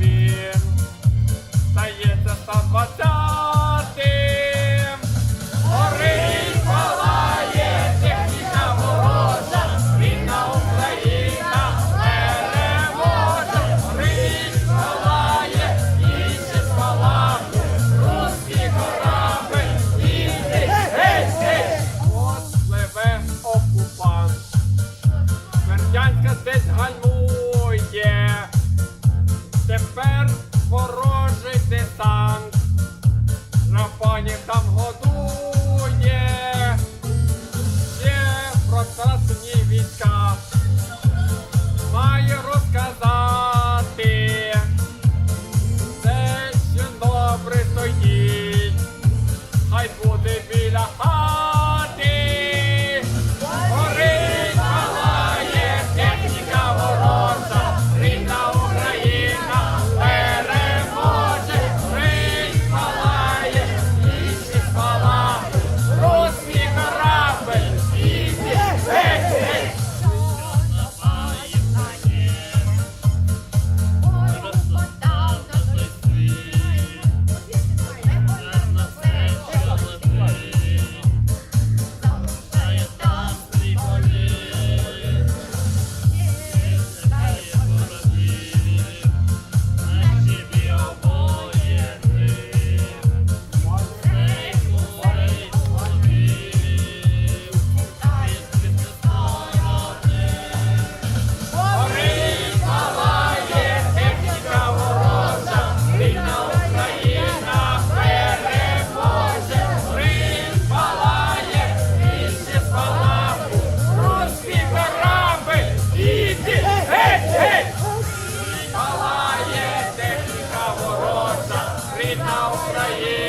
він. Стається 120 голодує, є прекрасні війська, має розказати, все ще добре стоїть. now, Ukraine.